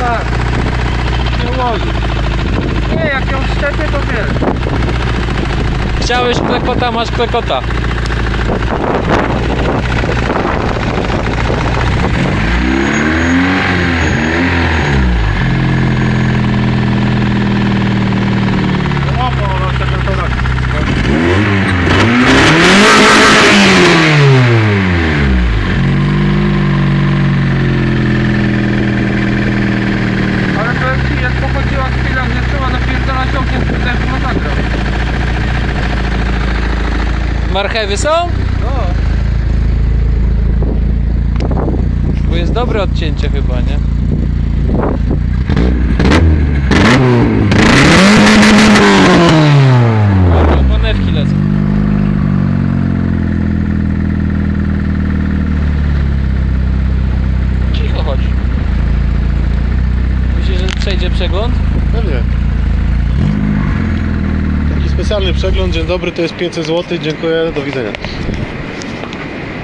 Tak. Nie ułoży. Nie, jak ją szczepię, to wiesz. Chciałeś klekota, masz klekota. Marchewy są? No. Bo jest dobre odcięcie chyba, nie? Dobra, Panewki lecą. Cicho chodź. Myślisz, że przejdzie przegląd? Pewnie. Specjalny przegląd, dzień dobry, to jest 500 zł, dziękuję, do widzenia.